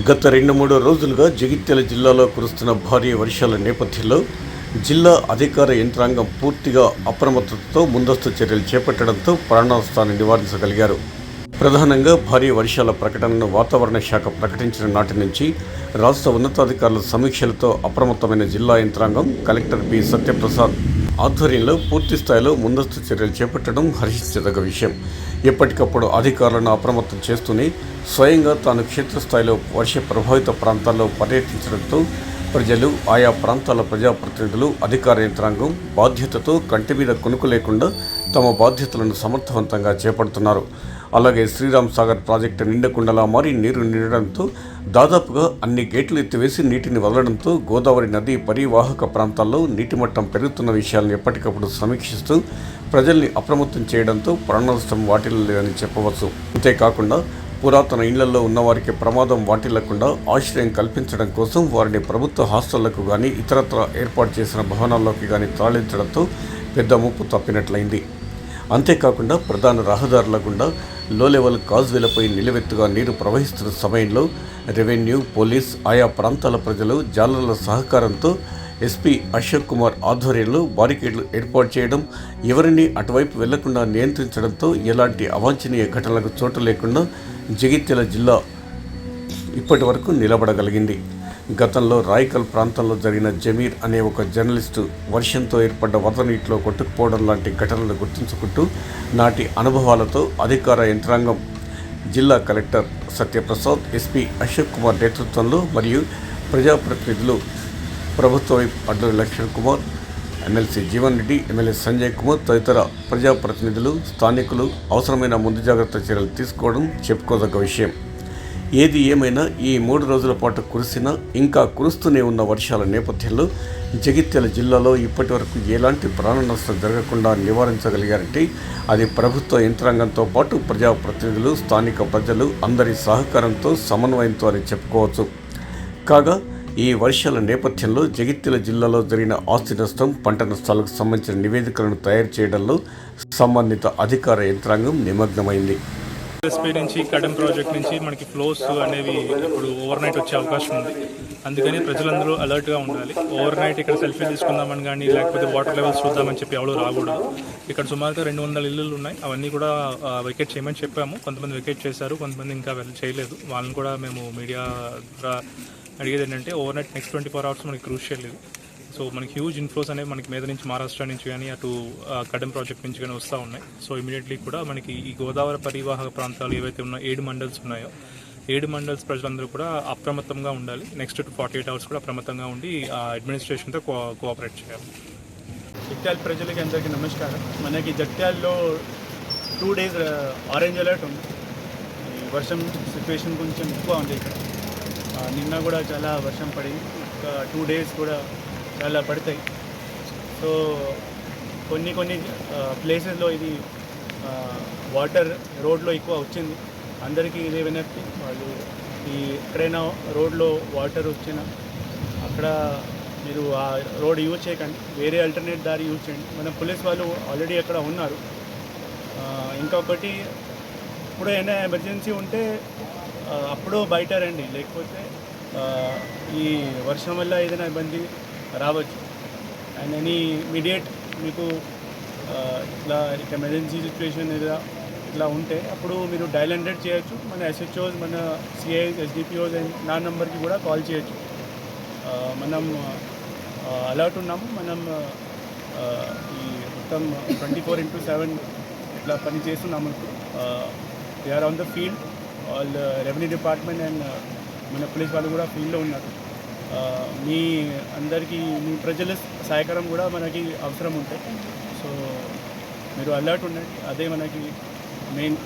గత రెండు మూడు రోజులుగా జగిత్యాల జిల్లాలో కురుస్తున్న భారీ వర్షాల నేపథ్యంలో జిల్లా అధికార యంత్రాంగం పూర్తిగా అప్రమత్తతతో ముందస్తు చర్యలు చేపట్టడంతో ప్రాణనష్టాన్ని నివారించగలిగారు. ప్రధానంగా భారీ వర్షాల ప్రకటనను వాతావరణ శాఖ ప్రకటించిన నాటి నుంచి రాష్ట్ర ఉన్నతాధికారుల సమీక్షలతో అప్రమత్తమైన జిల్లా యంత్రాంగం కలెక్టర్ పి. సత్యప్రసాద్ ఆధ్వర్యంలో పూర్తి స్థాయిలో ముందస్తు చర్యలు చేపట్టడం హర్షించదగ్గ విషయం. ఎప్పటికప్పుడు అధికారులను అప్రమత్తం చేస్తూనే స్వయంగా తాను క్షేత్రస్థాయిలో వర్ష ప్రభావిత ప్రాంతాల్లో పర్యటించడంతో ప్రజలు ఆయా ప్రాంతాల ప్రజాప్రతినిధులు అధికార యంత్రాంగం బాధ్యతతో కంటి మీద కొనుకు లేకుండా తమ బాధ్యతలను సమర్థవంతంగా చేపడుతున్నారు. అలాగే శ్రీరామ్ సాగర్ ప్రాజెక్టు నిండకుండలా మారి నీరు నిండడంతో దాదాపుగా అన్ని గేట్లు ఎత్తివేసి నీటిని వదలడంతో గోదావరి నది పరివాహక ప్రాంతాల్లో నీటి మట్టం పెరుగుతున్న విషయాలను ఎప్పటికప్పుడు సమీక్షిస్తూ ప్రజల్ని అప్రమత్తం చేయడంతో ప్రాణనష్టం వాటిల్లో వాటిల్లలేదని చెప్పవచ్చు. అంతేకాకుండా పురాతన ఇళ్ళలో ఉన్నవారికి ప్రమాదం వాటిల్లకుండా ఆశ్రయం కల్పించడం కోసం వారిని ప్రభుత్వ హాస్టళ్ళకు కానీ ఇతరత్ర ఏర్పాటు చేసిన భవనాల్లోకి కానీ తరలించడంతో పెద్ద ముప్పు తప్పినట్లయింది. అంతేకాకుండా ప్రధాన రహదారుల గుండా లో లెవెల్ కాజ్వేలపై నిలువెత్తుగా నీరు ప్రవహిస్తున్న సమయంలో రెవెన్యూ పోలీస్ ఆయా ప్రాంతాల ప్రజలు జాలర్ల సహకారంతో ఎస్పీ అశోక్ కుమార్ ఆధ్వర్యంలో బారికేడ్లు ఏర్పాటు చేయడం ఎవరిని అటువైపు వెళ్ళకుండా నియంత్రించడంతో ఎలాంటి అవాంఛనీయ ఘటనలకు చోటు లేకుండా జగిత్యాల జిల్లా ఇప్పటి వరకు నిలబడగలిగింది. గతంలో రాయకల్ ప్రాంతంలో జరిగిన జమీర్ అనే ఒక జర్నలిస్టు వర్షంతో ఏర్పడ్డ వరద నీటిలో కొట్టుకుపోవడం లాంటి ఘటనలు గుర్తుంచుకుంటూ నాటి అనుభవాలతో అధికార యంత్రాంగం జిల్లా కలెక్టర్ సత్యప్రసాద్ ఎస్పీ అశోక్ కుమార్ నేతృత్వంలో మరియు ప్రజాప్రతినిధులు ప్రభుత్వ వైపు అడ్లూరి లక్ష్మణ్ కుమార్ ఎమ్మెల్సీ జీవన్ రెడ్డి ఎమ్మెల్యే సంజయ్ కుమార్ తదితర ప్రజాప్రతినిధులు స్థానికులు అవసరమైన ముందు జాగ్రత్త చర్యలు తీసుకోవడం చెప్పుకోదగ్గ విషయం. ఏది ఏమైనా ఈ మూడు రోజుల పాటు కురిసిన ఇంకా కురుస్తూనే ఉన్న వర్షాల నేపథ్యంలో జగిత్యాల జిల్లాలో ఇప్పటి వరకు ఎలాంటి ప్రాణ నష్టం జరగకుండా నివారించగలిగారంటే అది ప్రభుత్వ యంత్రాంగంతో పాటు ప్రజాప్రతినిధులు స్థానిక ప్రజలు అందరి సహకారంతో సమన్వయంతో అని చెప్పుకోవచ్చు. కాగా ఈ వర్షాల నేపథ్యంలో జగిత్యాల జిల్లాలో జరిగిన ఆస్తి నష్టం పంట నష్టాలకు సంబంధించిన నివేదికలను తయారు చేయడంలో సంబంధిత అధికార యంత్రాంగం నిమగ్నమైంది. ఎస్పీ నుంచి కడెం ప్రాజెక్ట్ నుంచి మనకి ఫ్లోస్ అనేవి ఇప్పుడు ఓవర్ నైట్ వచ్చే అవకాశం ఉంది. అందుకని ప్రజలందరూ అలర్ట్గా ఉండాలి. ఓవర్ నైట్ ఇక్కడ సెల్ఫీ తీసుకుందామని కానీ లేకపోతే వాటర్ లెవెల్స్ చూద్దామని చెప్పి ఎవరు రాకూడదు. ఇక్కడ సుమారుగా రెండు వందల ఇల్లులు ఉన్నాయి. అవన్నీ కూడా వెకేట్ చేయమని చెప్పాము. కొంతమంది వెకేట్ చేశారు కొంతమంది ఇంకా చేయలేదు. వాళ్ళని కూడా మేము మీడియా ద్వారా అడిగేది ఏంటంటే overnight next twenty four hours మనకి క్రూషియల్ ఇది సో మనకి హ్యూజ్ ఇన్ఫ్లోస్ అనేవి మనకి మీద నుంచి మహారాష్ట్ర నుంచి కానీ అటు కడెం ప్రాజెక్ట్ నుంచి కానీ వస్తూ ఉన్నాయి. సో ఇమీడియట్లీ కూడా మనకి ఈ గోదావరి పరివాహక ప్రాంతాలు ఏవైతే ఉన్నాయో ఏడు మండల్స్ ఉన్నాయో ఏడు మండల్స్ ప్రజలందరూ కూడా అప్రమత్తంగా ఉండాలి. నెక్స్ట్ ఫార్టీ ఎయిట్ అవర్స్ కూడా అప్రమత్తంగా ఉండి ఆ అడ్మినిస్ట్రేషన్తో కో కోఆపరేట్ చేయాలి. జగిత్యాల ప్రజలకి అందరికీ నమస్కారం. మనకి జగిత్యాల్లో టూ డేస్ ఆరెంజ్ అలర్ట్ ఉంది. వర్షం సిచ్యువేషన్ కొంచెం ఎక్కువ ఉంది ఇక్కడ. నిన్న కూడా చాలా వర్షం పడింది. ఇంకా టూ డేస్ కూడా చాలా పడతాయి. సో కొన్ని కొన్ని ప్లేసెస్లో ఇది వాటర్ రోడ్లో ఎక్కువ వచ్చింది. అందరికీ ఇదే వినక్తి వాళ్ళు ఈ ఎక్కడైనా రోడ్లో వాటర్ వచ్చినా అక్కడ మీరు ఆ రోడ్ యూజ్ చేయకండి. వేరే ఆల్టర్నేట్ దారి యూజ్ చేయండి. మన పోలీస్ వాళ్ళు ఆల్రెడీ అక్కడ ఉన్నారు. ఇంకొకటి ఇప్పుడు ఏమైనా ఎమర్జెన్సీ ఉంటే అప్పుడు బయట రండి. లేకపోతే ఈ వర్షం వల్ల ఏదైనా ఇబ్బంది రావచ్చు. అండ్ ఎనీ ఇమీడియట్ మీకు ఇట్లా ఇట్లా ఎమర్జెన్సీ సిచ్యువేషన్ ఏదో ఇట్లా ఉంటే అప్పుడు మీరు డైల్ హండ్రెడ్ చేయొచ్చు. మన ఎస్హెచ్ఓస్ మన సిఐస్ ఎస్డిపిఓస్ అండ్ నా నెంబర్కి కూడా కాల్ చేయొచ్చు. మనం అలర్ట్ ఉన్నాము. మనం ఈ మొత్తం ట్వంటీ ఫోర్ ఇంటూ సెవెన్ ఇట్లా పని చేస్తున్నాము ఇప్పుడు we're on the field all revenue department and మన పోలీస్ వాళ్ళు కూడా ఫీల్డ్లో ఉన్నారు ఆ, మీ అందరికీ మీ ప్రజల సహకారం కూడా మనకి అవసరం ఉంటాయి సో మీరు అలర్ట్ ఉండండి అదే మనకి మెయిన్